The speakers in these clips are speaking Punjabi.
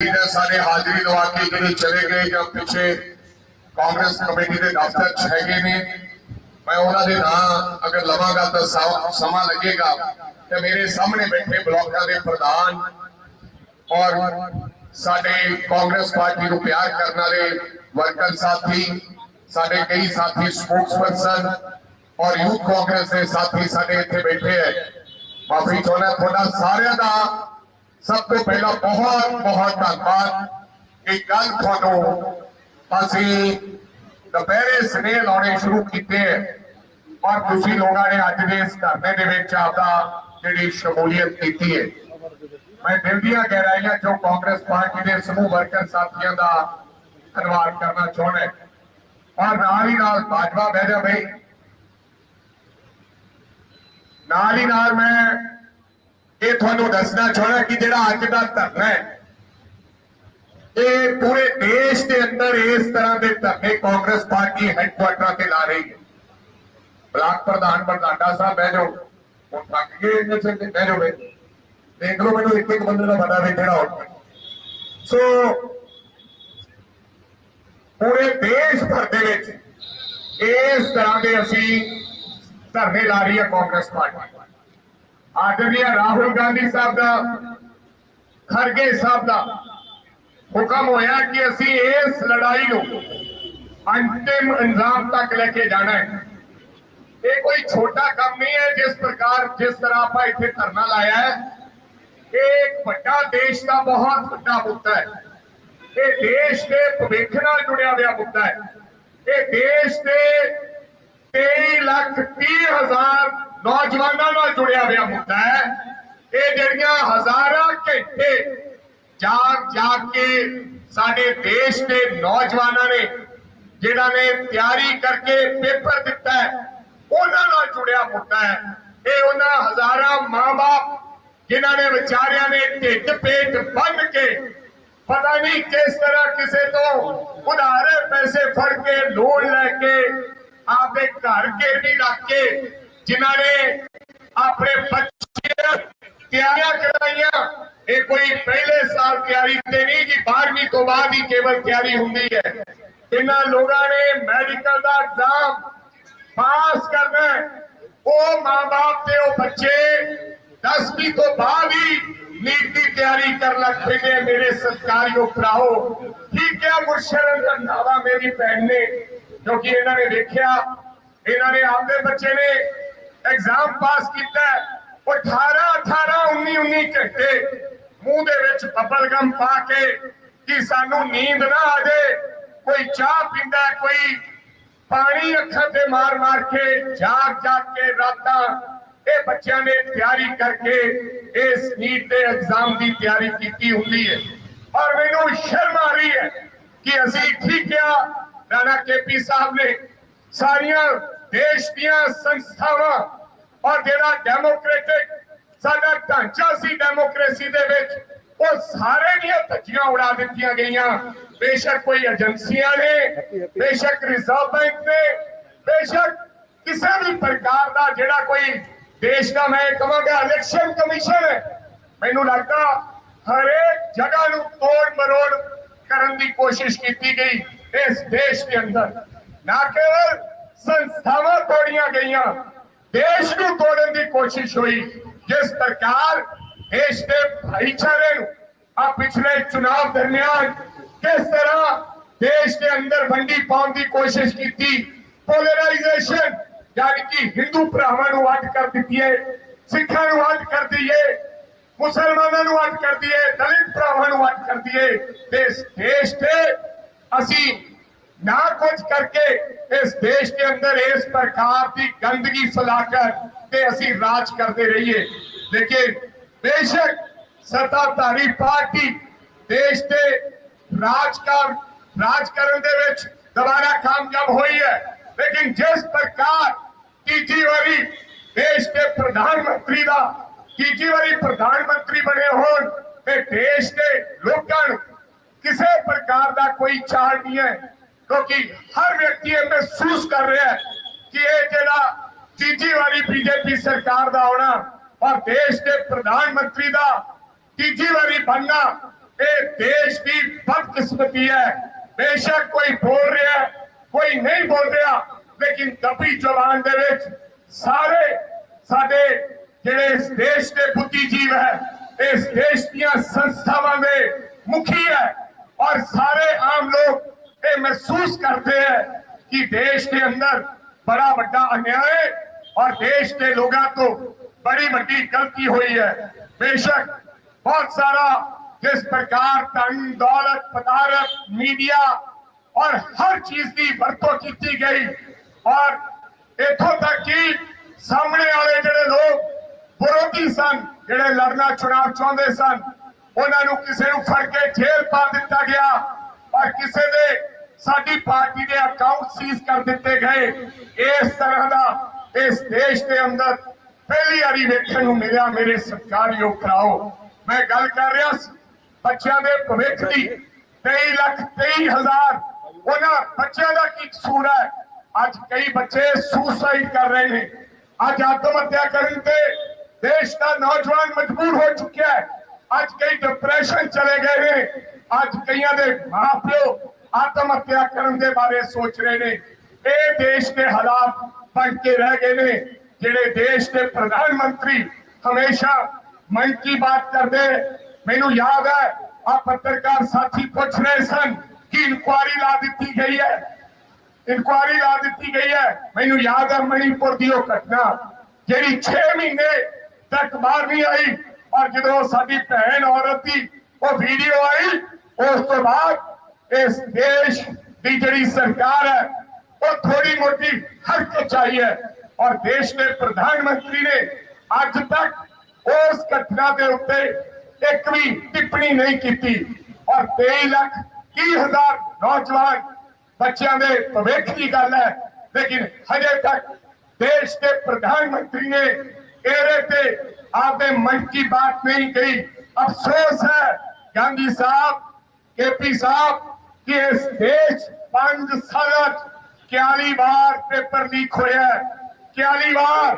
ਨੇ ਹਾਜ਼ਰੀ ਲਵਾ ਕੇ ਜਿਹੜੇ ਚਲੇ ਗਏ ਜਾਂ ਪਿੱਛੇ ਕਾਂਗਰਸ ਕਮੇਟੀ ਦੇ ਦਫ਼ਤਰ ਚ ਹੈਗੇ ਨੇ, ਮੈਂ ਉਹਨਾਂ ਦੇ ਨਾਂ ਅਗਰ ਲਵਾਂਗਾ ਤਾਂ ਸਮਾਂ ਲੱਗੇਗਾ ਤੇ ਮੇਰੇ ਸਾਹਮਣੇ ਬੈਠੇ ਬਲਾਕਾਂ ਦੇ ਪ੍ਰਧਾਨ ਔਰ ਸਾਡੇ ਕਾਂਗਰਸ ਪਾਰਟੀ ਨੂੰ ਪਿਆਰ ਕਰਨ ਵਾਲੇ ਵਰਕਰ ਸਾਥੀ, ਸਾਡੇ ਕਈ ਸਾਥੀ ਸਪੋਕਸਪਰਸਨ ਔਰ ਯੂਥ ਕਾਂਗਰਸ ਦੇ ਸਾਥੀ ਸਾਡੇ ਇੱਥੇ ਬੈਠੇ ਹੈ। ਮਾਫੀ ਚਾਹੁੰਦਾ, ਤੁਹਾਡਾ ਸਾਰਿਆਂ ਦਾ ਸਭ ਤੋਂ ਪਹਿਲਾਂ ਬਹੁਤ ਬਹੁਤ ਧੰਨਵਾਦ। ਕਿ ਕੱਲ ਤੁਹਾਨੂੰ ਅਸੀਂ ਦੁਪਹਿਰੇ ਸਨੇਹ ਲਾਉਣੇ ਸ਼ੁਰੂ ਕੀਤੇ ਔਰ ਤੁਸੀਂ ਲੋਕਾਂ ਨੇ ਅੱਜ ਦੇ ਇਸ ਧਰਨੇ ਦੇ ਵਿੱਚ ਆਪਦਾ ਜਿਹੜੀ ਸ਼ਮੂਲੀਅਤ ਕੀਤੀ ਹੈ। ਮੈਂ ਦਿਲ ਦੀਆਂ ਗਹਿਰਾਈਆਂ ਚੋਂ ਕਾਂਗਰਸ ਪਾਰਟੀ ਦੇ ਸਮੂਹ ਵਰਕਰ ਸਾਥੀਆਂ ਦਾ ਧੰਨਵਾਦ ਕਰਨਾ ਚਾਹੁੰਦਾ ਔਰ ਨਾਲ ਹੀ ਨਾਲ ਭਾਜਪਾ ਬਹਿ ਜਾ ਬਈ। ਨਾਲ ਹੀ ਨਾਲ ਮੈਂ ਇਹ ਤੁਹਾਨੂੰ ਦੱਸਣਾ ਚਾਹੁੰਦਾ ਕਿ ਜਿਹੜਾ ਅੱਜ ਦਾ ਧਰਨਾ ਹੈ, ਇਹ ਪੂਰੇ ਦੇਸ਼ ਦੇ ਅੰਦਰ ਇਸ ਤਰ੍ਹਾਂ ਦੇ ਧਰਨੇ ਕਾਂਗਰਸ ਪਾਰਟੀ ਹੈੱਡਕੁਆਟਰਾਂ ਤੇ ਲਾ ਰਹੀ ਹੈ। ਬਲਾਕ ਪ੍ਰਧਾਨ ਪ੍ਰਧਾਨਾ ਸਾਹਿਬ ਬਹਿ ਜਾਓ, ਹੁਣ ਥੱਕ ਗਏ ਇੰਨੇ ਚਿਰ ਬਹਿ ਜਾਓ ਦੇਖ ਲਓ ਮੈਨੂੰ ਇੱਕ ਇੱਕ ਬੰਦੇ ਦਾ ਪਤਾ ਵੀ ਕਿਹੜਾ ਹੋਣਾ ਸੋ ਪੂਰੇ ਦੇਸ਼ ਭਰ ਦੇ ਵਿੱਚ ਇਸ ਤਰ੍ਹਾਂ ਦੇ ਅਸੀਂ ਧਰਨੇ ਲਾ ਰਹੀ ਹੈ ਕਾਂਗਰਸ ਪਾਰਟੀ। ਆਦਰਨੀय ਰਾਹੁਲ ਗਾਂਧੀ ਸਾਹਿਬ ਦਾ ਖਰਗੇ ਸਾਹਿਬ ਦਾ ਹੁਕਮ ਹੋਇਆ ਕਿ ਅਸੀਂ ਇਸ ਲੜਾਈ ਨੂੰ ਅੰਤਿਮ ਅੰਜਾਮ ਤੱਕ ਲੈ ਕੇ ਜਾਣਾ ਹੈ। ਇਹ ਕੋਈ ਛੋਟਾ ਕੰਮ ਨਹੀਂ ਹੈ, ਜਿਸ ਪ੍ਰਕਾਰ, ਜਿਸ ਤਰ੍ਹਾਂ ਆਪਾਂ ਇੱਥੇ ਧਰਨਾ ਲਾਇਆ ਹੈ। ਇਹ ਇੱਕ ਵੱਡਾ ਦੇਸ਼ ਦਾ ਬਹੁਤ ਵੱਡਾ ਮੁੱਦਾ ਹੈ। ਇਹ ਦੇਸ਼ ਦੇ ਭਵਿੱਖ ਨਾਲ ਜੁੜਿਆ ਹੋਇਆ ਮੁੱਦਾ ਹੈ। ਇਹ ਦੇਸ਼ ਦੇ 23 ਲੱਖ 30 ਹਜ਼ਾਰ ਨੌਜਵਾਨਾਂ ਨਾਲ ਜੁੜਿਆ ਹੋਇਆ ਮੁੱਦਾ ਹੈ। ਇਹ ਜਿਹੜੀਆਂ ਹਜ਼ਾਰਾਂ ਘੰਟੇ ਜਾਗ ਜਾਗ ਕੇ ਸਾਡੇ ਦੇਸ਼ ਦੇ ਨੌਜਵਾਨਾਂ ਨੇ ਜਿਹੜਾ ਨੇ ਤਿਆਰੀ ਕਰਕੇ ਪੇਪਰ ਦਿੱਤਾ ਹੈ, ਉਹਨਾਂ ਨਾਲ ਜੁੜਿਆ ਮੁੱਦਾ ਹੈ। ਇਹ ਉਹਨਾਂ ਹਜ਼ਾਰਾਂ ਮਾਂ-ਬਾਪ, ਜਿਨ੍ਹਾਂ ਨੇ ਵਿਚਾਰਿਆਂ ਨੇ ਢਿੱਡ ਪੇਟ ਬੰਨ ਕੇ, ਪਤਾ ਨਹੀਂ ਕਿਸ ਤਰ੍ਹਾਂ ਕਿਸੇ ਤੋਂ ਉਧਾਰੇ ਪੈਸੇ ਫੜ ਕੇ, ਲੋਨ ਲੈ ਕੇ, ਆਪਦੇ ਘਰ ਗਿਰਵੀ ਰੱਖ ਕੇ ਜਿਨ੍ਹਾਂ ਨੇ ਆਪਣੇ ਬੱਚੇ ਤਿਆਰੀਆਂ ਕਰਾਈਆਂ ਇਹ ਕੋਈ ਪਹਿਲੇ ਸਾਲ ਤਿਆਰੀ ਤੇ ਨਹੀਂ ਜੀ 12ਵੀਂ ਤੋਂ ਬਾਅਦ ਹੀ ਕੇਵਲ ਤਿਆਰੀ ਹੁੰਦੀ ਹੈ। ਇਹਨਾਂ ਲੋਕਾਂ ਨੇ ਮੈਡੀਕਲ ਦਾ ਐਗਜ਼ਾਮ ਪਾਸ ਕਰਨਾ ਉਹ ਮਾਂ-ਬਾਪ ਤੇ ਉਹ ਬੱਚੇ 10ਵੀਂ ਤੋਂ ਬਾਅਦ ਹੀ ਨੀਟ ਦੀ ਤਿਆਰੀ ਕਰਨ ਲੱਗ ਪਏ ਆ। ਮੇਰੇ ਸਤਿਕਾਰਯੋਗ ਭਰਾਓ, ਠੀਕ ਹੈ ਗੁਰਸ਼ਰਨ ਰੰਧਾਵਾ ਮੇਰੀ ਭੈਣ ਨੇ, ਕਿਉਂਕਿ ਇਹਨਾਂ ਨੇ ਦੇਖਿਆ, ਇਹਨਾਂ ਨੇ ਆਪਦੇ ਬੱਚੇ ਨੇ ਐਗਜ਼ਾਮ ਪਾਸ ਕੀਤਾ ਉਹ 18 18 19 19 ਘੰਟੇ ਮੂੰਹ ਦੇ ਵਿੱਚ ਬੱਬਲ ਗਮ ਪਾ ਕੇ ਕਿ ਸਾਨੂੰ ਨੀਂਦ ਨਾ ਆ ਜਾਏ। ਕੋਈ ਚਾਹ ਪੀਂਦਾ ਕੋਈ ਪਾਣੀ ਅੱਖਾਂ ਤੇ ਮਾਰ ਮਾਰ ਕੇ ਜਾਗ ਜਾਗ ਕੇ ਰਾਤਾਂ ਇਹ ਬੱਚਿਆਂ ਨੇ ਤਿਆਰੀ ਕਰਕੇ ਇਸ ਨੀਟ ਦੇ ਐਗਜ਼ਾਮ ਦੀ ਤਿਆਰੀ ਕੀਤੀ ਹੁੰਦੀ ਹੈ। ਔਰ ਮੈਨੂੰ ਸ਼ਰਮ ਆ ਰਹੀ ਹੈ ਕਿ ਅਸੀਂ ਠੀਕ ਆ ਰਾਣਾ ਕੇਪੀ ਸਾਹਿਬ ਨੇ ਸਾਰੀਆਂ ਦੇਸ਼ ਦੀਆਂ ਸੰਸਥਾਵਾਂ ਔਰ ਜਿਹੜਾ ਡੈਮੋਕ੍ਰੈਟਿਕ ਸਾਡਾ ਢਾਂਚਾ ਸੀ ਡੈਮੋਕ੍ਰੇਸੀ ਦੇ ਵਿੱਚ, ਉਹ ਸਾਰੇ ਦੀਆਂ ਧੱਜੀਆਂ ਉਡਾ ਦਿੱਤੀਆਂ ਗਈਆਂ। ਬੇਸ਼ੱਕ ਕੋਈ ਏਜੰਸੀਆਂ ਨੇ, ਬੇਸ਼ੱਕ ਰਿਜ਼ਰਵ ਬੈਂਕ ਨੇ, ਬੇਸ਼ੱਕ ਕਿਸੇ ਵੀ ਪ੍ਰਕਾਰ ਦਾ ਜਿਹੜਾ ਕੋਈ ਦੇਸ਼ ਦਾ ਮੈਂ ਕਹਾਂਗਾ ਇਲੈਕਸ਼ਨ ਕਮਿਸ਼ਨ ਹੈ। ਮੈਨੂੰ ਲੱਗਦਾ ਹਰੇਕ ਜਗ੍ਹਾ ਨੂੰ ਤੋੜ ਮਰੋੜ ਕਰਨ ਦੀ ਕੋਸ਼ਿਸ਼ ਕੀਤੀ ਗਈ ਇਸ ਦੇਸ਼ ਦੇ ਅੰਦਰ। ਨਾ ਕੇਵਲ ਸੰਸਥਾਵਾਂ ਤੋੜੀਆਂ ਗਈਆਂ। ਦੇਸ਼ ਨੂੰ ਤੋੜਨ ਦੀ ਕੋਸ਼ਿਸ਼ ਹੋਈ, ਜਿਸ ਪ੍ਰਕਾਰ ਦੇਸ਼ ਦੇ ਭਾਈਚਾਰੇ ਨੂੰ ਆ ਪਿਛਲੇ ਚੁਣਾਵ ਦਰਮਿਆਨ ਕਿਸ ਤਰ੍ਹਾਂ ਦੇਸ਼ ਦੇ ਅੰਦਰ ਵੰਡੀ ਪਾਉਣ ਦੀ ਕੋਸ਼ਿਸ਼ ਕੀਤੀ ਪੋਲਰਾਈਜੇਸ਼ਨ ਯਾਨੀ ਕਿ ਹਿੰਦੂ ਭਰਾਵਾਂ ਨੂੰ ਅੱਡ ਕਰ ਦਿੱਤੀਏ ਸਿੱਖਾਂ ਨੂੰ ਅੱਡ ਕਰ ਦਈਏ ਮੁਸਲਮਾਨਾਂ ਨੂੰ ਅੱਡ ਕਰ ਦਈਏ ਦਲਿਤ ਭਰਾਵਾਂ ਨੂੰ ਅੱਡ ਕਰ ਦਈਏ ਤੇ ਇਸ ਦੇਸ਼ ਤੇ ਅਸੀਂ ਨਾ ਕੁਝ ਕਰਕੇ ਇਸ ਦੇਸ਼ ਦੇ ਅੰਦਰ ਇਸ ਪ੍ਰਕਾਰ ਦੀ ਗੰਦਗੀ ਫੈਲਾ ਕਰ ਤੇ ਅਸੀਂ ਰਾਜ ਕਰਦੇ ਰਹੀਏ ਲੇਕਿਨ ਬੇਸ਼ੱਕ ਸੱਤਾਧਾਰੀ ਪਾਰਟੀ ਦੇਸ਼ ਦੇ ਰਾਜ ਕਰ ਰਾਜ ਦੇ ਵਿੱਚ ਦੁਬਾਰਾ ਕਾਮਯਾਬ ਹੋਈ ਹੈ ਲੇਕਿਨ ਜਿਸ ਪ੍ਰਕਾਰ ਤੀਜੀ ਵਾਰੀ ਦੇਸ਼ ਦੇ ਪ੍ਰਧਾਨ ਮੰਤਰੀ ਦਾ ਤੀਜੀ ਵਾਰੀ ਪ੍ਰਧਾਨ ਮੰਤਰੀ ਬਣੇ ਹੋਣ ਤੇ ਦੇਸ਼ ਦੇ ਲੋਕਾਂ ਨੂੰ ਕਿਸੇ ਪ੍ਰਕਾਰ ਦਾ ਕੋਈ ਚਾਲ ਨਹੀਂ ਹੈ ਕਿਉਂਕਿ ਹਰ ਵਿਅਕਤੀ ਇਹ ਮਹਿਸੂਸ ਕਰ ਰਿਹਾ ਹੈ ਕਿ ਇਹ ਜਿਹੜਾ ਤੀਜੀ ਵਾਰੀ ਬੀਜੇਪੀ ਸਰਕਾਰ ਦਾ ਆਉਣਾ ਔਰ ਦੇਸ਼ ਦੇ ਪ੍ਰਧਾਨ ਮੰਤਰੀ ਦਾ ਤੀਜੀ ਵਾਰੀ ਬਣਨਾ ਇਹ ਦੇਸ਼ ਦੀ ਬਦਕਿਸਮਤੀ ਹੈ ਬੇਸ਼ੱਕ ਕੋਈ ਬੋਲ ਰਿਹਾ ਹੈ, ਕੋਈ ਨਹੀਂ ਬੋਲ ਰਿਹਾ ਲੇਕਿਨ ਦਬੀ ਜ਼ੁਬਾਨ ਦੇ ਵਿੱਚ ਸਾਰੇ ਸਾਡੇ ਜਿਹੜੇ ਇਸ ਦੇਸ਼ ਦੇ ਬੁੱਧੀਜੀਵ ਹੈ ਇਸ ਦੇਸ਼ ਦੀਆਂ ਸੰਸਥਾਵਾਂ ਦੇ ਮੁਖੀ ਹੈ ਔਰ ਸਾਰੇ ਆਮ ਲੋਕ ਇਹ ਮਹਿਸੂਸ ਕਰਦੇ ਹੈ ਕਿ ਦੇਸ਼ ਦੇ ਅੰਦਰ ਬੜਾ ਵੱਡਾ ਅਨਿਆਏ ਹੈ ਔਰ ਦੇਸ਼ ਦੇ ਲੋਕਾਂ ਤੋਂ ਬੜੀ ਵੱਡੀ ਗਲਤੀ ਹੋਈ ਹੈ। ਬੇਸ਼ੱਕ ਬਹੁਤ ਸਾਰਾ ਜਿਸ ਪ੍ਰਕਾਰ ਧਨ, ਦੌਲਤ, ਪਦਾਰਥ, ਮੀਡੀਆ ਔਰ ਹਰ ਚੀਜ਼ ਦੀ ਵਰਤੋਂ ਕੀਤੀ ਗਈ ਔਰ ਇਥੋਂ ਤੱਕ ਕਿ ਸਾਹਮਣੇ ਵਾਲੇ ਜਿਹੜੇ ਲੋਕ ਵਿਰੋਧੀ ਸਨ, ਜਿਹੜੇ ਲੜਨਾ ਚੁਣਾਵ ਚਾਹੁੰਦੇ ਸਨ, ਉਹਨਾਂ ਨੂੰ ਕਿਸੇ ਨੂੰ ਫੜ ਕੇ ਜੇਲ੍ਹ ਪਾ ਦਿੱਤਾ ਗਿਆ। ਔਰ ਕਿਸੇ ਦੇ ਸਾਡੀ ਪਾਰਟੀ ਦੇ ਅਕਾਊਂਟ ਸੀਜ਼ ਕਰ ਦਿੱਤੇ ਗਏ ਇਸ ਤਰ੍ਹਾਂ ਦਾ ਇਸ ਦੇਸ਼ ਦੇ ਅੰਦਰ ਪਹਿਲੀ ਵਾਰੀ ਵੇਖਣ ਨੂੰ ਮਿਲਿਆ ਮੇਰੇ ਸਤਿਕਾਰਯੋਗ ਭਰਾਓ ਮੈਂ ਗੱਲ ਕਰ ਰਿਹਾ ਸੀ ਬੱਚਿਆਂ ਦੇ ਭਵਿੱਖ ਦੀ 23 ਲੱਖ 23 ਹਜ਼ਾਰ ਉਹਨਾਂ ਬੱਚਿਆਂ ਦਾ ਕੀ ਕਸੂਰ ਹੈ ਅੱਜ ਕਈ ਬੱਚੇ ਸੁਸਾਈਡ ਕਰ ਰਹੇ ਨੇ ਅੱਜ ਆਤਮ ਹੱਤਿਆ ਕਰਨ ਤੇ ਦੇਸ਼ ਦਾ ਨੌਜਵਾਨ ਮਜਬੂਰ ਹੋ ਚੁੱਕਿਆ ਹੈ ਅੱਜ ਕਈ ਡਿਪਰੈਸ਼ਨ ਚਲੇ ਗਏ ਨੇ ਅੱਜ ਕਈਆਂ ਦੇ ਮਾਪਿਓ ਆਤਮ ਹੱਤਿਆ ਕਰਨ ਦੇ ਬਾਰੇ ਸੋਚ ਰਹੇ ਨੇ। ਇਹ ਦੇਸ਼ ਦੇ ਹਾਲਾਤ ਬਣ ਕੇ ਰਹਿ ਗਏ ਨੇ, ਜਿਹੜੇ ਦੇਸ਼ ਦੇ ਪ੍ਰਧਾਨ ਮੰਤਰੀ ਹਮੇਸ਼ਾ ਮਨ ਕੀ ਬਾਤ ਕਰਦੇ। ਮੈਨੂੰ ਯਾਦ ਹੈ ਆ ਪੱਤਰਕਾਰ ਸਾਥੀ ਪੁੱਛ ਰਹੇ ਸਨ ਕਿ ਇਨਕੁਆਰੀ ਲਾ ਦਿੱਤੀ ਗਈ ਹੈ। ਇਨਕੁਆਰੀ ਲਾ ਦਿੱਤੀ ਗਈ ਹੈ। ਮੈਨੂੰ ਯਾਦ ਹੈ ਮਣੀਪੁਰ ਦੀ ਉਹ ਘਟਨਾ, ਜਿਹੜੀ 6 ਮਹੀਨੇ ਤੱਕ ਬਾਹਰ ਨਹੀਂ ਆਈ ਔਰ ਜਦੋਂ ਸਾਡੀ ਭੈਣ ਔਰਤ ਦੀ ਉਹ ਵੀਡੀਓ ਆਈ ਉਸ ਤੋਂ ਬਾਅਦ ਇਸ ਦੇਸ਼ ਦੀ ਜਿਹੜੀ ਸਰਕਾਰ ਹੈ ਉਹ ਥੋੜੀ ਮੋਟੀ ਹਰਕਤ ਚਾਹੀ ਹੈ ਔਰ ਦੇਸ਼ ਦੇ ਪ੍ਰਧਾਨ ਮੰਤਰੀ ਨੇ ਅੱਜ ਤੱਕ ਉਸ ਘਟਨਾ ਦੇ ਉੱਤੇ ਇੱਕ ਵੀ ਟਿੱਪਣੀ ਨਹੀਂ ਕੀਤੀ ਔਰ 23 ਲੱਖ 30 ਹਜ਼ਾਰ ਨੌਜਵਾਨ ਬੱਚਿਆਂ ਦੇ ਭਵਿੱਖ ਦੀ ਗੱਲ ਹੈ ਲੇਕਿਨ ਹਜੇ ਤੱਕ ਦੇਸ਼ ਦੇ ਪ੍ਰਧਾਨ ਮੰਤਰੀ ਨੇ ਇਹਦੇ ਤੇ ਆਪਦੇ ਮਨ ਕੀ ਬਾਤ ਨਹੀਂ ਕਹੀ ਅਫਸੋਸ ਹੈ ਗਾਂਧੀ ਸਾਹਿਬ ਕੇਪੀ ਸਾਹਿਬ ਕਿ ਇਸ ਦੇਸ਼ ਪੰਜ ਸਾਲਾਂ 'ਚ 41 ਵਾਰ ਪੇਪਰ ਲੀਕ ਹੋਇਆ ਹੈ 41 ਵਾਰ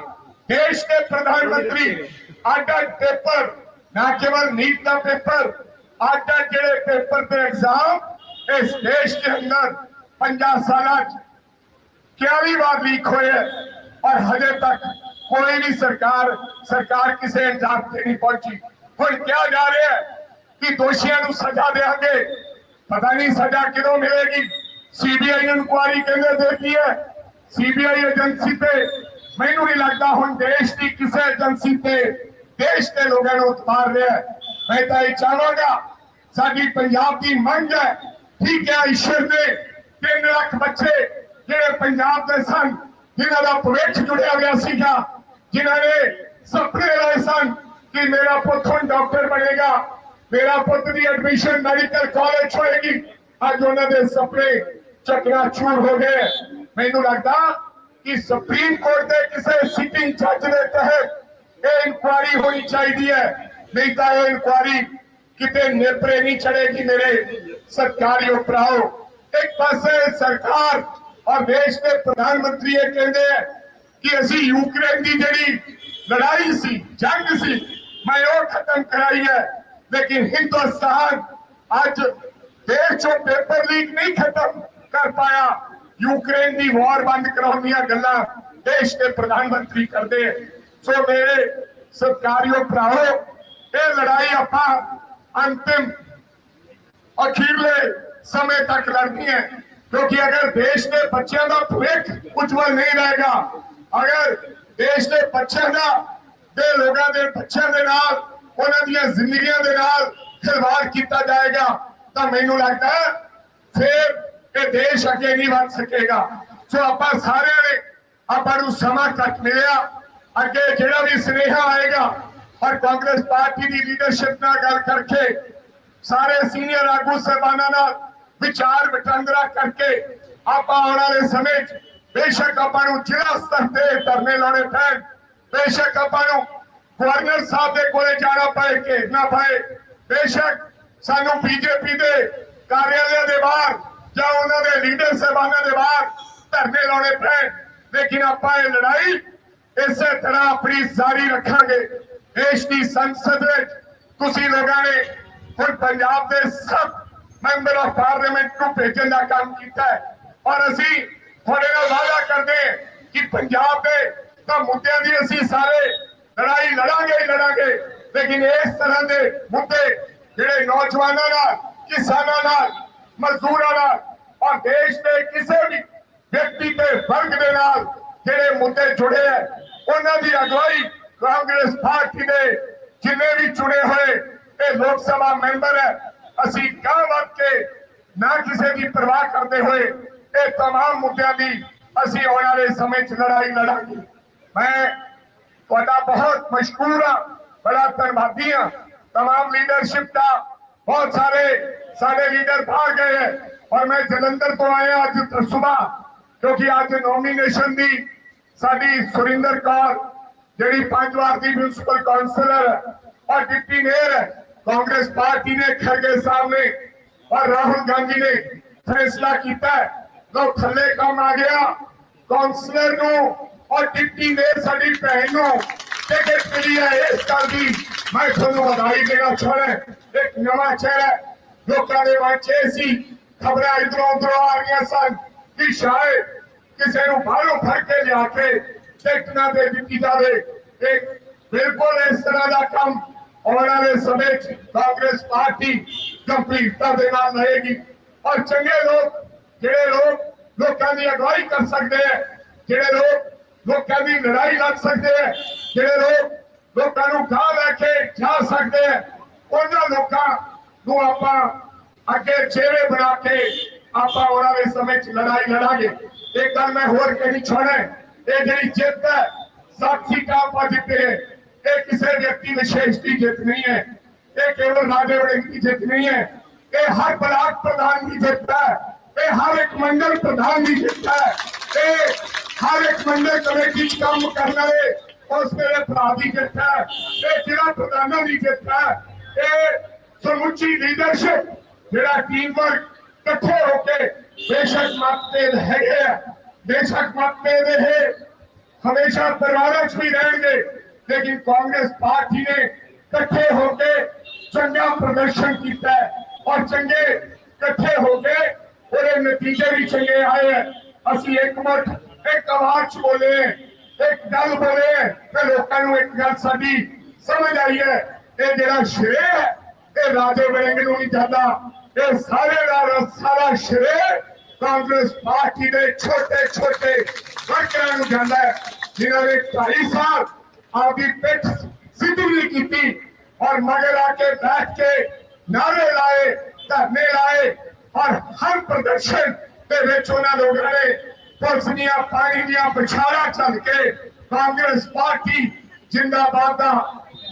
ਦੇਸ਼ ਦੇ ਪ੍ਰਧਾਨ ਮੰਤਰੀ ਅੱਡ ਅੱਡ ਪੇਪਰ ਨਾ ਕੇਵਲ ਨੀਟ ਦਾ ਪੇਪਰ ਅੱਡ ਅੱਡ ਜਿਹੜੇ ਪੇਪਰ ਤੇ ਐਗਜ਼ਾਮ ਇਸ ਦੇਸ਼ ਦੇ ਅੰਦਰ 50 ਸਾਲਾਂ 'ਚ 41 ਵਾਰ ਲੀਕ ਹੋਏ ਹੈ ਔਰ ਹਜੇ ਤੱਕ ਹੁਣ ਕਿਹਾ ਜਾ ਰਿਹਾ ਹੈ ਕਿ ਦੋਸ਼ੀਆਂ ਨੂੰ ਸਜ਼ਾ ਦੇਵਾਂਗੇ। ਪਤਾ ਨਹੀਂ ਸਜ਼ਾ ਕਿਦੋਂ ਮਿਲੇਗੀ। ਸੀਬੀਆਈ ਇਨਕੁਆਰੀ ਕਹਿੰਦੇ ਦੇਤੀ ਹੈ? ਸੀਬੀਆਈ ਏਜੰਸੀ ਤੇ ਮੈਨੂੰ ਨਹੀਂ ਲੱਗਦਾ ਹੁਣ ਦੇਸ਼ ਦੀ ਕਿਸੇ ਏਜੰਸੀ ਤੇ ਦੇਸ਼ ਦੇ ਲੋਕਾਂ ਨੂੰ ਉਤਾਰ ਰਿਹਾ ਮੈਂ ਤਾਂ ਇਹ ਚਾਹਾਂਗਾ, ਸਾਡੀ ਪੰਜਾਬ ਦੀ ਮੰਗ ਹੈ, ਠੀਕ ਹੈ, ਈਸ਼ਵਰ ਦੇ 3 ਲੱਖ ਬੱਚੇ ਜਿਹੜੇ ਪੰਜਾਬ ਦੇ ਸਨ, ਜਿਨ੍ਹਾਂ ਦਾ ਭਵਿੱਖ ਜੁੜਿਆ ਹੋਇਆ ਸੀਗਾ, ਜਿਨ੍ਹਾਂ ਨੇ ਸੁਪਨੇ ਲਾਏ ਸਨ ਕਿ ਮੇਰਾ ਪੁੱਤ ਹੁਣ ਡਾਕਟਰ ਬਣੇਗਾ। ਮੇਰਾ ਪੁੱਤ ਦੀ ਐਡਮਿਸ਼ਨ ਮੈਡੀਕਲ ਕਾਲਜ ਹੋਏਗੀ। ਅੱਜ ਉਹਨਾਂ ਦੇ ਸੁਪਨੇ ਚੱਕਣਾ ਚੂਰ ਹੋ ਗਏ। ਮੈਨੂੰ ਲੱਗਦਾ ਕਿ ਸੁਪਰੀਮ ਕੋਰਟ ਦੇ ਕਿਸੇ ਸਿਟਿੰਗ ਜੱਜ ਦੇ ਤਹਿਤ ਇਹ ਇਨਕੁਆਰੀ ਹੋਣੀ ਚਾਹੀਦੀ ਹੈ। ਨਹੀਂ ਤਾਂ ਇਹ ਇਨਕੁਆਰੀ ਕਿਤੇ ਨੇਪਰੇ ਨਹੀਂ ਚੜੇਗੀ ਮੇਰੇ ਸਰਕਾਰੀ ਉਪਰਾਓ। ਇੱਕ ਪਾਸੇ ਸਰਕਾਰ ਔਰ ਦੇਸ਼ ਦੇ ਪ੍ਰਧਾਨ ਮੰਤਰੀ ਇਹ ਕਹਿੰਦੇ ਆ ਕਿ ਅਸੀਂ ਯੂਕਰੇਨ ਦੀ ਜਿਹੜੀ ਲੜਾਈ ਸੀ, ਜੰਗ ਸੀ ਮੈਂ ਉਹ ਖਤਮ ਕਰਾਈ ਹੈ ਲੇਕਿਨ ਹਿੰਦੁਸਤਾਨ ਅੱਜ ਦੇਸ਼ ਚੋਂ ਪੇਪਰ ਲੀਕ ਨਹੀਂ ਖਤਮ ਕਰ ਪਾਇਆ ਯੂਕਰੇਨ ਦੀ ਵਾਰ ਬੰਦ ਕਰਾਉਣ ਦੀਆਂ ਗੱਲਾਂ ਦੇਸ਼ ਦੇ ਪ੍ਰਧਾਨ ਮੰਤਰੀ ਕਰਦੇ ਹੈ। ਸੋ ਮੇਰੇ ਸਰਕਾਰੀਓ ਭਰਾਓ ਇਹ ਲੜਾਈ ਆਪਾਂ ਅੰਤਿਮ ਅਖੀਰਲੇ ਸਮੇਂ ਤੱਕ ਲੜਨੀ ਹੈ ਕਿਉਂਕਿ ਅਗਰ ਦੇਸ਼ ਦੇ ਬੱਚਿਆਂ ਦਾ ਭਵਿੱਖ ਉਜਵਲ ਨਹੀਂ ਰਹੇਗਾ ਅਗਰ ਦੇਸ਼ ਦੇ ਬੱਚਿਆਂ ਦਾ ਦੇ ਲੋਕਾਂ ਦੇ ਬੱਚਿਆਂ ਦੇ ਨਾਲ, ਉਹਨਾਂ ਦੀਆਂ ਜ਼ਿੰਦਗੀਆਂ ਦੇ ਨਾਲ ਖਿਲਵਾੜ ਕੀਤਾ ਜਾਏਗਾ। ਤਾਂ ਮੈਨੂੰ ਲੱਗਦਾ ਫਿਰ ਇਹ ਦੇਸ਼ ਅੱਗੇ ਨਹੀਂ ਵੱਧ ਸਕੇਗਾ। ਸੋ ਆਪਾਂ ਸਾਰਿਆਂ ਨੇ ਆਪਾਂ ਨੂੰ ਸਮਾਂ ਘੱਟ ਮਿਲਿਆ, ਅੱਗੇ ਜਿਹੜਾ ਵੀ ਸੁਨੇਹਾ ਆਏਗਾ, ਔਰ ਕਾਂਗਰਸ ਪਾਰਟੀ ਦੀ ਲੀਡਰਸ਼ਿਪ ਨਾਲ ਗੱਲ ਕਰਕੇ, ਸਾਰੇ ਸੀਨੀਅਰ ਆਗੂ ਸਾਹਿਬਾਨਾਂ ਨਾਲ ਵਿਚਾਰ ਵਟਾਂਦਰਾ ਕਰਕੇ, ਆਪਾਂ ਆਉਣ ਵਾਲੇ ਸਮੇਂ 'ਚ ਬੇਸ਼ੱਕ ਆਪਾਂ ਨੂੰ ਜ਼ਿਲ੍ਹਾ ਸਤਰ ਤੇ ਧਰਨੇ ਲਾਉਣੇ ਪੈਣ। ਬੇਸ਼ੱਕ ਆਪਾਂ ਨੂੰ ਗਵਰਨਰ ਸਾਹਿਬ ਦੇ ਕੋਲੇ ਜਾਣਾ ਪਏ ਘੇਰਨਾ ਪਏ ਬੇਸ਼ੱਕ ਸਾਨੂੰ ਬੀਜੇਪੀ ਦੇ ਕਾਰਿਆਲਿਆਂ ਦੇ ਬਾਹਰ ਜਾਂ ਉਹਨਾਂ ਦੇ ਲੀਡਰ ਸਾਹਿਬਾਨਾਂ ਦੇ ਬਾਹਰ ਧਰਨੇ ਲਾਉਣੇ ਪੈਣ ਲੇਕਿਨ ਆਪਾਂ ਇਹ ਲੜਾਈ ਇਸੇ ਤਰ੍ਹਾਂ ਆਪਣੀ ਜਾਰੀ ਰੱਖਾਂਗੇ ਦੇਸ਼ ਦੀ ਸੰਸਦ ਵਿੱਚ ਤੁਸੀਂ ਲੋਕਾਂ ਨੇ ਹੁਣ ਪੰਜਾਬ ਦੇ ਸਭ ਮੈਂਬਰ ਆਫ ਪਾਰਲੀਮੈਂਟ ਨੂੰ ਭੇਜਣ ਦਾ ਕੰਮ ਕੀਤਾ ਹੈ ਔਰ ਅਸੀਂ ਤੁਹਾਡੇ ਨਾਲ ਵਾਅਦਾ ਕਰਦੇ ਹਾਂ ਕਿ ਪੰਜਾਬ ਦੇ ਤਾਂ ਮੁੱਦਿਆਂ ਦੀ ਅਸੀਂ ਸਾਰੇ ਲੜਾਈ ਲੜਾਂਗੇ ਹੀ ਲੜਾਂਗੇ ਲੇਕਿਨ ਇਸ ਤਰ੍ਹਾਂ ਦੇ ਮੁੱਦੇ ਜਿਹੜੇ ਨੌਜਵਾਨਾਂ ਨਾਲ ਕਿਸਾਨਾਂ ਨਾਲ ਮਜ਼ਦੂਰਾਂ ਨਾਲ ਔਰ ਦੇਸ਼ ਦੇ ਕਿਸੇ ਵੀ ਵਿਅਕਤੀ ਤੇ ਵਰਗ ਦੇ ਨਾਲ ਜਿਹੜੇ ਮੁੱਦੇ ਜੁੜੇ ਹੈ ਉਹਨਾਂ ਦੀ ਅਗਵਾਈ ਕਾਂਗਰਸ ਪਾਰਟੀ ਦੇ ਜਿੰਨੇ ਵੀ ਚੁਣੇ ਹੋਏ ਇਹ ਲੋਕ ਸਭਾ ਮੈਂਬਰ ਹੈ ਅਸੀਂ ਗਾਂ ਵੱਧ ਕੇ ਨਾ ਕਿਸੇ ਦੀ ਪਰਵਾਹ ਕਰਦੇ ਹੋਏ ਇਹ तमाम ਮੁੱਦਿਆਂ ਦੀ ਅਸੀਂ ਆਉਣ ਵਾਲੇ ਸਮੇਂ 'ਚ ਲੜਾਈ ਲੜਾਂਗੇ ਮੈਂ ਤੁਹਾਡਾ ਬਹੁਤ ਮਸ਼ਕੂਰ ਹਾਂ ਬੜਾ ਧੰਨਵਾਦੀ ਹਾਂ तमाम ਲੀਡਰਸ਼ਿਪ ਦਾ ਬਹੁਤ ਸਾਰੇ ਸਾਡੇ ਲੀਡਰ ਬਾਹਰ ਗਏ ਹੈ ਔਰ ਮੈਂ ਜਲੰਧਰ ਤੋਂ ਆਇਆ ਅੱਜ ਸਵੇਰ ਕਿਉਂਕਿ ਅੱਜ ਨੋਮੀਨੇਸ਼ਨ ਦੀ ਸਾਡੀ ਸੁਰਿੰਦਰ ਕੌਰ ਜਿਹੜੀ ਪੰਜ ਵਾਰ ਦੀ ਮਿਊਨਿਸਪਲ ਕਾਉਂਸਲਰ ਹੈ ਔਰ ਡਿਪਟੀ ਮੇਅਰ ਹੈ ਕਾਂਗਰਸ ਪਾਰਟੀ ਨੇ ਖਰਗੇ ਸਾਹਿਬ ਨੇ ਔਰ ਰਾਹੁਲ ਗਾਂਧੀ ਨੇ ਫੈਸਲਾ ਕੀਤਾ ਹੈ ਲੋ ਥੱਲੇ ਕੰਮ ਆ ਗਿਆ ਕਾਉਂਸਲਰ ਨੂੰ ਔਰ ਡਿਪਟੀ ਮੇਅਰ ਸਾਡੀ ਭੈਣ ਨੂੰ ਟਿਕਟ ਮਿਲੀ ਹੈ ਇਸ ਗੱਲ ਦੀ। ਮੈਂ ਤੁਹਾਨੂੰ ਵਧਾਈ ਦੇਣਾ ਚਾਹੁੰਦਾ ਇੱਕ ਨਵਾਂ ਚਿਹਰਾ ਲੋਕਾਂ ਦੇ ਮਨ ਇਹ ਸੀ, ਖਬਰਾਂ ਇਧਰੋਂ ਉਧਰੋਂ ਆ ਰਹੀਆਂ ਸਨ ਕਿ ਸ਼ਾਇਦ ਕਿਸੇ ਨੂੰ ਬਾਹਰੋਂ ਫੜ ਕੇ ਲਿਆ ਕੇ ਟਿਕਟ ਦੇ, ਦਿੱਤੀ ਜਾਵੇ। ਇੱਕ ਬਿਲਕੁਲ ਇਸ ਤਰ੍ਹਾਂ ਦਾ ਕੰਮ ਆਉਣ ਵਾਲੇ ਸਮੇਂ 'ਚ ਕਾਂਗਰਸ ਪਾਰਟੀ ਗੰਭੀਰਤਾ ਦੇ ਨਾਲ ਰਹੇਗੀ। ਔਰ ਚੰਗੇ ਲੋਕ, ਜਿਹੜੇ ਲੋਕ ਲੋਕਾਂ ਦੀ ਅਗਵਾਈ ਕਰ ਸਕਦੇ ਹੈ, ਜਿਹੜੇ ਲੋਕ ਲੋਕਾਂ ਦੀ ਲੜਾਈ ਲੜ ਸਕਦੇ ਹੈ। ਜਿਹੜੇ ਲੋਕ ਲੋਕਾਂ ਨੂੰ ਗਾਹ ਲੈ ਕੇ ਜਾ ਸਕਦੇ ਹੈ ਉਹਨਾਂ ਲੋਕਾਂ ਨੂੰ ਆਪਾਂ ਅੱਗੇ ਚਿਹਰੇ ਬਣਾ ਕੇ ਆਪਾਂ ਉਹਨਾਂ ਦੇ ਸਮੇਂ 'ਚ ਲੜਾਈ ਲੜਾਂਗੇ। ਇੱਕ ਗੱਲ ਮੈਂ ਹੋਰ ਕਹਿਣੀ ਚਾਹਣਾ ਹੈ, ਇਹ ਜਿਹੜੀ ਜਿੱਤ ਹੈ ਸਾਥੀ ਕਾ ਆਪਾਂ ਜਿੱਤੇ ਹੈ। ਇਹ ਕਿਸੇ ਵਿਅਕਤੀ ਵਿਸ਼ੇਸ਼ ਦੀ ਜਿੱਤ ਨਹੀਂ ਹੈ। ਇਹ ਕੇਵਲ ਰਾਜੇ ਵੜਿੰਗ ਦੀ ਜਿੱਤ ਨਹੀਂ ਹੈ। ਇਹ ਹਰ ਬਲਾਕ ਪ੍ਰਧਾਨ ਦੀ ਜਿੱਤ ਹੈ। ਇਹ ਹਰ ਇੱਕ ਮੰਡਲ ਪ੍ਰਧਾਨ ਦੀ ਜਿੱਤ ਹੈ। ਇਹ ਹਰ ਇੱਕ ਮੰਡਲ ਕਮੇਟੀ 'ਚ ਕੰਮ ਕਰਨ ਵਾਲੇ ਉਸ ਮੇਰੇ ਭਰਾ ਦੀ ਜਿੱਤ ਹੈ ਇਹ ਜ਼ਿਲ੍ਹਾ ਪ੍ਰਧਾਨਾਂ ਦੀ ਜਿੱਤ ਹੈ ਇਹ ਸਮੁੱਚੀ ਲੀਡਰਸ਼ਿਪ ਜਿਹੜਾ ਟੀਮ ਵਰਕ ਇਕੱਠੇ ਹੋ ਕੇ ਬੇਸ਼ੱਕ ਮਤਭੇਦ ਹੈਗੇ ਆ ਬੇਸ਼ੱਕ ਮਤਭੇਦ ਇਹ ਹਮੇਸ਼ਾ ਪਰਿਵਾਰਾਂ 'ਚ ਵੀ ਰਹਿਣਗੇ ਲੇਕਿਨ ਕਾਂਗਰਸ ਪਾਰਟੀ ਨੇ ਇਕੱਠੇ ਹੋ ਕੇ ਚੰਗਾ ਪ੍ਰਦਰਸ਼ਨ ਕੀਤਾ ਹੈ ਔਰ ਚੰਗੇ ਇਕੱਠੇ ਹੋ ਕੇ ਉਹਦੇ ਨਤੀਜੇ ਵੀ ਚੰਗੇ ਆਏ ਹੈ ਅਸੀਂ ਇੱਕ ਆਵਾਜ਼ ਬੋਲੇ, ਇੱਕ ਗੱਲ ਬੋਲੇ, ਤੇ ਲੋਕਾਂ ਨੂੰ ਇੱਕ ਗੱਲ ਸਾਡੀ ਸਮਝ ਆਈ ਹੈ, ਇਹ ਜਿਹੜਾ ਸ਼੍ਰੇ ਹੈ, ਇਹ ਰਾਜੇ ਵੜਿੰਗ ਨੂੰ ਨਹੀਂ ਜਾਂਦਾ। ਇਹ ਸਾਰੇ ਦਾ ਸਾਰਾ ਸ਼੍ਰੇ ਕਾਂਗਰਸ ਪਾਰਟੀ ਦੇ ਛੋਟੇ ਛੋਟੇ ਵਰਕਰਾਂ ਨੂੰ ਜਾਂਦਾ ਹੈ, ਜਿਨ੍ਹਾਂ ਨੇ 2.5 ਸਾਲ ਆਪਦੀ ਪਿੱਠ ਸਿੱਧੀ ਨਹੀਂ ਕੀਤੀ ਔਰ ਮਗਰ ਆ ਕੇ ਬੈਠ ਕੇ ਨਾਰੇ ਲਾਏ, ਧਰਨੇ ਲਾਏ ਔਰ ਹਰ ਪ੍ਰਦਰਸ਼ਨ ਦੇ ਵਿੱਚ ਉਹਨਾਂ ਲੋਕਾਂ ਨੇ ਪੁਲਿਸ ਦੀਆਂ ਪਾਣੀ ਦੀਆਂ ਪਛਾੜਾ ਚੱਲ ਕੇ ਕਾਂਗਰਸ ਪਾਰਟੀ ਜਿੰਦਾਬਾਦ ਦਾ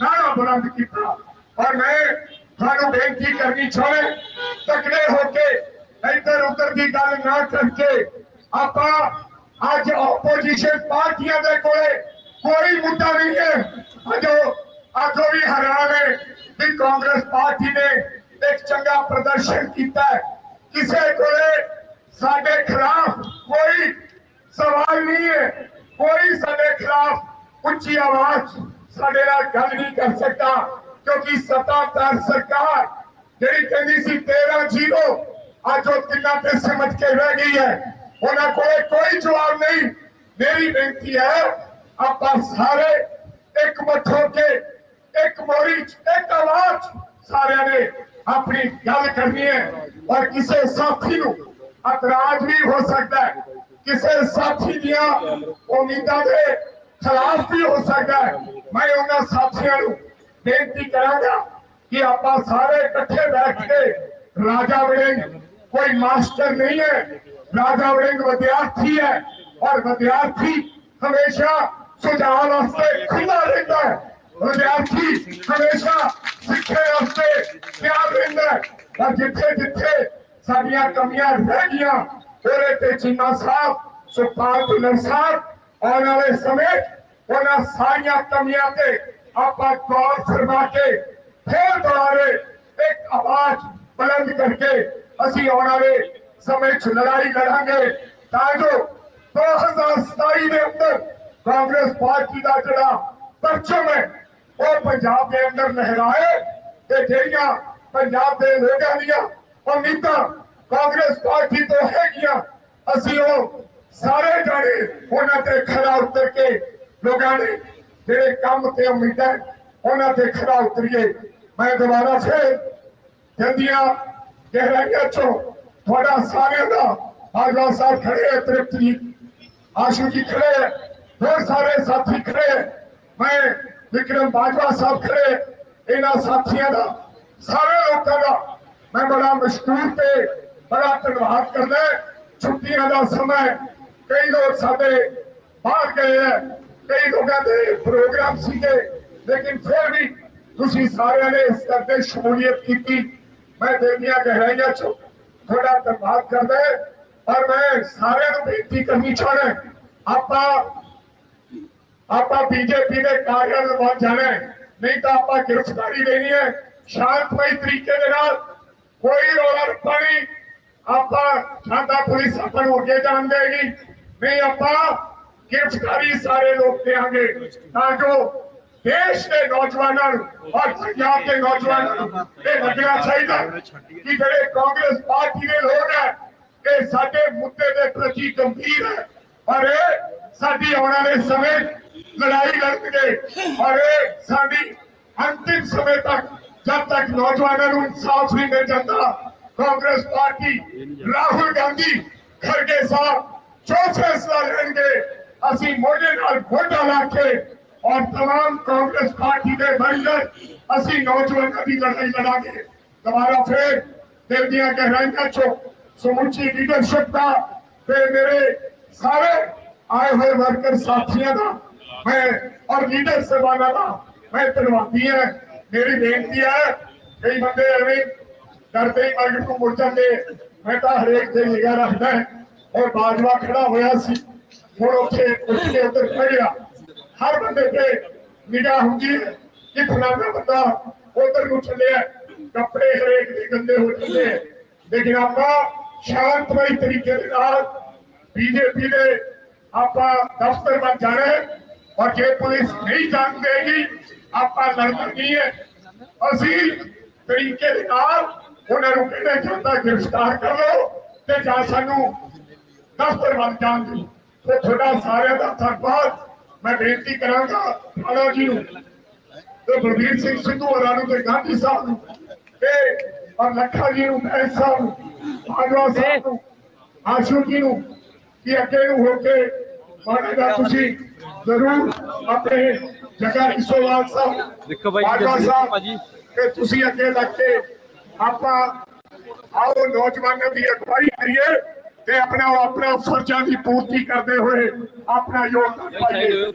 ਨਾਰਾ ਬੁਲੰਦ ਕੀਤਾ। ਔਰ ਮੈਂ ਤੁਹਾਨੂੰ ਬੇਨਤੀ ਕਰਨੀ ਚਾਹੁੰਦਾ ਤਕੜੇ ਹੋ ਕੇ ਇੱਧਰ ਉੱਧਰ ਦੀ ਗੱਲ ਨਾ ਕਰਕੇ ਆਪਾਂ ਅੱਜ ਆਪੋਜੀਸ਼ਨ ਪਾਰਟੀਆਂ ਦੇ ਕੋਲੇ ਕੋਈ ਮੁੱਦਾ ਨਹੀਂ ਹੈ। ਅਜੋ ਅਜੋ ਵੀ ਹੈਰਾਨ ਹੈ ਕਿ ਕਾਂਗਰਸ ਪਾਰਟੀ ਨੇ ਇੱਕ ਚੰਗਾ ਪ੍ਰਦਰਸ਼ਨ ਕੀਤਾ ਕਿਸੇ ਕੋਲੇ ਸਾਡੇ ਖਿਲਾਫ ਕੋਈ ਸਵਾਲ ਨਹੀਂ ਹੈ। ਕੋਈ ਸਾਡੇ ਖਿਲਾਫ ਉੱਚੀ ਆਵਾਜ਼ ਸਾਡੇ ਨਾਲ ਗੱਲ ਨਹੀਂ ਕਰ ਸਕਦਾ ਕਿਉਂਕਿ ਸੱਤਾਧਾਰ ਸਰਕਾਰ ਜਿਹੜੀ ਕਹਿੰਦੀ ਸੀ 13 ਜ਼ੀਰੋ ਅੱਜ ਉਹ ਕਿੰਨਾ ਤੇ ਸਮਝ ਕੇ ਰਹਿ ਗਈ ਹੈ। ਉਹਨਾਂ ਕੋਲੇ ਕੋਈ ਜਵਾਬ ਨਹੀਂ। ਮੇਰੀ ਬੇਨਤੀ ਹੈ ਆਪਾਂ ਸਾਰੇ ਇੱਕ ਮੁੱਠ ਹੋ ਕੇ ਇੱਕ ਮੋਰੀ 'ਚ, ਇੱਕ ਆਵਾਜ਼ 'ਚ ਸਾਰਿਆਂ ਨੇ ਆਪਣੀ ਗੱਲ ਕਰਨੀ ਹੈ। ਔਰ ਕਿਸੇ ਸਾਥੀ ਨੂੰ ਇਤਰਾਜ਼ ਵੀ ਹੋ ਸਕਦਾ ਹੈ। ਕਿਸੇ ਸਾਥੀ ਦੀਆਂ ਉਮੀਦਾਂ ਦੇ ਖਿਲਾਫ ਵੀ ਹੋ ਸਕਦਾ ਹੈ। ਮੈਂ ਉਹਨਾਂ ਸਾਥੀਆਂ ਨੂੰ ਬੇਨਤੀ ਕਰਾਂਗਾ ਕਿ ਆਪਾਂ ਸਾਰੇ ਇਕੱਠੇ ਬੈਠ ਕੇ ਰਾਜਾ ਵੜਿੰਗ, ਕੋਈ ਮਾਸਟਰ ਨਹੀਂ ਹੈ। ਰਾਜਾ ਵੜਿੰਗ ਵਿਦਿਆਰਥੀ ਹੈ ਔਰ ਵਿਦਿਆਰਥੀ ਹਮੇਸ਼ਾ ਸੁਝਾਅ ਵਾਸਤੇ ਖੁੱਲਾ ਰਹਿੰਦਾ ਹੈ। ਵਿਦਿਆਰਥੀ ਹਮੇਸ਼ਾ ਸਿੱਖਿਆ ਵਾਸਤੇ ਤਿਆਰ ਰਹਿੰਦਾ ਹੈ। ਪਰ ਜਿੱਥੇ ਜਿੱਥੇ ਸਾਡੀਆਂ ਕਮੀਆਂ ਰਹਿ ਗਈਆਂ। ਉਹਦੇ ਤੇ ਚੀਮਾ ਸਾਹਿਬ, ਸੁਖਪਾਲ ਭੁੱਲਰ ਸਾਹਿਬ, ਆਉਣ ਵਾਲੇ ਸਮੇਂ ਉਹਨਾਂ ਸਾਰੀਆਂ ਕਮੀਆਂ ਤੇ ਆਪਾਂ ਗੌਰ ਫਰਮਾ ਕੇ ਫੇਰ ਦੁਬਾਰੇ ਇੱਕ ਆਵਾਜ਼ ਬੁਲੰਦ ਕਰਕੇ ਅਸੀਂ ਆਉਣ ਵਾਲੇ ਸਮੇਂ 'ਚ ਲੜਾਈ ਲੜਾਂਗੇ। ਤਾਂ ਜੋ 2027 ਦੇ ਅੰਦਰ ਕਾਂਗਰਸ ਪਾਰਟੀ ਦਾ ਜਿਹੜਾ ਪਰਚਮ ਹੈ, ਉਹ ਪੰਜਾਬ ਦੇ ਅੰਦਰ ਲਹਿਰਾਏ ਤੇ ਜਿਹੜੀਆਂ ਪੰਜਾਬ ਦੇ ਲੋਕਾਂ ਦੀਆਂ ਉਮੀਦਾਂ ਕਾਂਗਰਸ ਪਾਰਟੀ ਤੋਂ ਹੈਗੀਆਂ। ਅਸੀਂ ਉਹ ਸਾਰੇ ਜਾਣੇ ਉਹਨਾਂ ਤੇ ਖਰਾ ਉਤਰ ਕੇ ਲੋਕਾਂ ਨੇ ਜਿਹੜੇ ਕੰਮ ਤੇ ਉਮੀਦਾਂ ਉਹਨਾਂ ਤੇ ਖਰਾ ਉਤਰੀਏ। ਮੈਂ ਦੁਬਾਰਾ ਫਿਰ ਜੰਦੀਆਂ ਗਹਿਰਾਈਆਂ ਚੋਂ ਤੁਹਾਡਾ ਸਾਰਿਆਂ ਦਾ ਬਾਜਵਾ ਸਾਹਿਬ ਖੜੇ ਹੈ, ਤ੍ਰਿਪਤ ਜੀ। ਆਸ਼ੂ ਜੀ ਖੜੇ ਹੈ, ਹੋਰ ਸਾਰੇ ਸਾਥੀ ਖੜੇ ਹੈ। ਮੈਂ ਵਿਕਰਮ ਬਾਜਵਾ ਸਾਹਿਬ ਖੜੇ ਇਹਨਾਂ ਸਾਥੀਆਂ ਦਾ, ਸਾਰੇ ਲੋਕਾਂ ਦਾ। ਮੈਂ ਬੜਾ ਮਸ਼ਕੂਰ ਤੇ ਬੜਾ ਧੰਨਵਾਦ ਕਰਦਾ ਛੁੱਟੀਆਂ ਦਾ ਸਮਾਂ ਕਈ ਲੋਕ ਸਾਡੇ ਬਾਹਰ ਗਏ ਹੈ। ਕਈ ਲੋਕਾਂ ਦੇ ਪ੍ਰੋਗਰਾਮ ਸੀਗੇ। ਲੇਕਿਨ ਫਿਰ ਵੀ ਤੁਸੀਂ ਸਾਰਿਆਂ ਨੇ ਇਸ ਕਰਦੇ ਸ਼ਮੂਲੀਅਤ ਕੀਤੀ। ਮੈਂ ਦਿਲ ਗਹਿਰਾਈਆਂ ਚੋਂ ਤੁਹਾਡਾ ਧੰਨਵਾਦ ਕਰਦਾ ਪਰ ਮੈਂ ਸਾਰਿਆਂ ਨੂੰ ਬੇਨਤੀ ਕਰਨੀ ਚਾਹੁੰਦਾ ਆਪਾਂ ਆਪਾਂ ਬੀਜੇਪੀ ਦੇ ਕਾਰਜਲ ਵੱਲ ਜਾਣਾ ਨਹੀਂ ਤਾਂ ਆਪਾਂ ਗ੍ਰਿਫਤਾਰੀ ਦੇਣੀ ਹੈ। ਸ਼ਾਂਤਮਈ ਤਰੀਕੇ ਦੇ ਨਾਲ ਕੋਈ ਰੌਲਾ ਰੱਪਾ ਨਹੀਂ। ਆਪਾਂ, ਸਾਡਾ ਪੁਲਿਸ ਆਪਾਂ ਨੂੰ ਅੱਗੇ ਜਾਣ ਦੇਗੀ ਨਹੀਂ ਆਪਾਂ ਗ੍ਰਿਫਤਾਰੀ ਸਾਰੇ ਲੋਕ ਦੇਾਂਗੇ ਤਾਂ ਜੋ ਦੇਸ਼ ਦੇ ਨੌਜਵਾਨਾਂ ਨੂੰ ਔਰ ਪੰਜਾਬ ਦੇ ਨੌਜਵਾਨਾਂ ਨੂੰ ਇਹ ਲੱਗਣਾ ਚਾਹੀਦਾ ਕਿ ਜਿਹੜੇ ਕਾਂਗਰਸ ਪਾਰਟੀ ਦੇ ਲੋਕ ਹੈ, ਇਹ ਸਾਡੇ ਮੁੱਦੇ ਦੇ ਪ੍ਰਤੀ ਗੰਭੀਰ ਹੈ। ਔਰ ਇਹ ਸਾਡੀ ਆਉਣ ਵਾਲੇ ਸਮੇਂ ਲੜਾਈ ਲੜਨਗੇ। ਔਰ ਇਹ ਸਾਡੀ ਅੰਤਿਮ ਸਮੇਂ ਤੱਕ ਜਦ ਤੱਕ ਨੌਜਵਾਨਾਂ ਨੂੰ ਇਨਸਾਫ ਨਹੀਂ ਮਿਲ ਜਾਂਦਾ ਕਾਂਗਰਸ ਪਾਰਟੀ ਰਾਹੁਲ ਗਾਂਧੀ ਖਰਗੇ ਸਾਹਿਬ ਜੋ ਫੈਸਲਾ ਲੈਣਗੇ ਅਸੀਂ ਮੋਢੇ ਨਾਲ ਮੋਢਾ ਲਾ ਕੇ ਔਰ तमाम ਕਾਂਗਰਸ ਪਾਰਟੀ ਦੇ ਮੈਂਬਰ ਅਸੀਂ ਨੌਜਵਾਨਾਂ ਦੀ ਲੜਾਈ ਲੜਾਂਗੇ ਦੁਬਾਰਾ ਫੇਰ ਦਿਲ ਦੀਆਂ ਗਹਿਰਾਈਆਂ ਚੋਂ ਸਮੁੱਚੀ ਲੀਡਰਸ਼ਿਪ ਦਾ ਤੇ ਮੇਰੇ ਸਾਰੇ ਆਏ ਹੋਏ ਵਰਕਰ ਸਾਥੀਆਂ ਦਾ ਮੈਂ ਔਰ ਲੀਡਰ ਸਭਾਵਾਂ ਦਾ ਮੈਂ ਧੰਨਵਾਦੀ ਹਾਂ ਮੇਰੀ ਬੇਨਤੀ ਹੈ ਕਈ ਬੰਦੇ ਐਵੇਂ ਡਰਦੇ ਹੀ ਨੂੰ ਮੁੜ ਜਾਂਦੇ। ਮੈਂ ਤਾਂ ਹਰੇਕ ਤੇ ਨਿਗਾਹ ਰੱਖਦਾ ਔਰ ਬਾਜਵਾ ਖੜਾ ਹੋਇਆ ਸੀ। ਹੁਣ ਉੱਥੇ ਉੱਠ ਕੇ ਖੜਿਆ ਹਰ ਬੰਦੇ ਤੇ ਨਿਗਾਹ ਹੁੰਦੀ ਕਿ ਫਲਾਣਾ ਬੰਦਾ ਉਧਰ ਨੂੰ ਚੱਲਿਆ ਕੱਪੜੇ ਹਰੇਕ ਦੇ ਗੰਦੇ ਹੋ ਜਾਂਦੇ ਲੇਕਿਨ ਆਪਾਂ ਸ਼ਾਂਤਮਈ ਤਰੀਕੇ ਦੇ ਨਾਲ ਬੀਜੇਪੀ ਦੇ ਆਪਾਂ ਦਫ਼ਤਰ ਵੱਲ ਜਾਣਾ ਔਰ ਜੇ ਪੁਲਿਸ ਨਹੀਂ ਜਾਣ ਦੇਗੀ, ਆਪਾਂ ਲੜਨਾ ਨਹੀਂ ਹੈ। ਅਸੀਂ ਤਰੀਕੇ ਦੇ ਨਾਲ ਉਹਨਾਂ ਨੂੰ ਕਹਿੰਦੇ ਜਾਂਦਾ ਗ੍ਰਿਫਤਾਰ ਕਰ ਲਓ ਤੇ ਜਾਂ ਸਾਨੂੰ ਦਫ਼ਤਰ ਵੱਲ ਜਾਣ ਦਿਓ ਤੇ ਤੁਹਾਡਾ ਸਾਰਿਆਂ ਦਾ ਧੰਨਵਾਦ ਮੈਂ ਬੇਨਤੀ ਕਰਾਂਗਾ ਥਾਣਾ ਜੀ ਨੂੰ ਤੇ ਬਲਬੀਰ ਸਿੰਘ ਸਿੱਧੂ ਹੋਰਾਂ ਨੂੰ ਤੇ ਗਾਂਧੀ ਸਾਹਿਬ ਨੂੰ ਤੇ ਔਰ ਲੱਖਾ ਜੀ ਨੂੰ ਬੈਂਸ ਸਾਹਿਬ ਨੂੰ ਆਜਵਾ ਸਾਹਿਬ ਨੂੰ ਆਸ਼ੂ ਜੀ ਨੂੰ ਕਿ ਅੱਗੇ ਨੂੰ ਹੋ ਕੇ ਜਿਹਾ ਤੁਸੀਂ ਜ਼ਰੂਰ ਆਪਣੇ ਜਗ੍ਹਾ ਇਸੋਵਾਲ ਸਾਹਿਬ ਦੇਖੋ ਬਾਈ ਜੀ, ਭਾਜੀ। ਤੇ ਤੁਸੀਂ ਅੱਗੇ ਲੱਗ ਕੇ ਆਪਾਂ ਆਓ ਨੌਜਵਾਨਾਂ ਦੀ ਅਗਵਾਈ ਕਰੀਏ ਤੇ ਆਪਣਾ ਆਪਣਾ ਫਰਜ਼ਾਂ ਦੀ ਪੂਰਤੀ ਕਰਦੇ ਹੋਏ ਆਪਣਾ ਯੋਗਦਾਨ ਪਾਈਏ।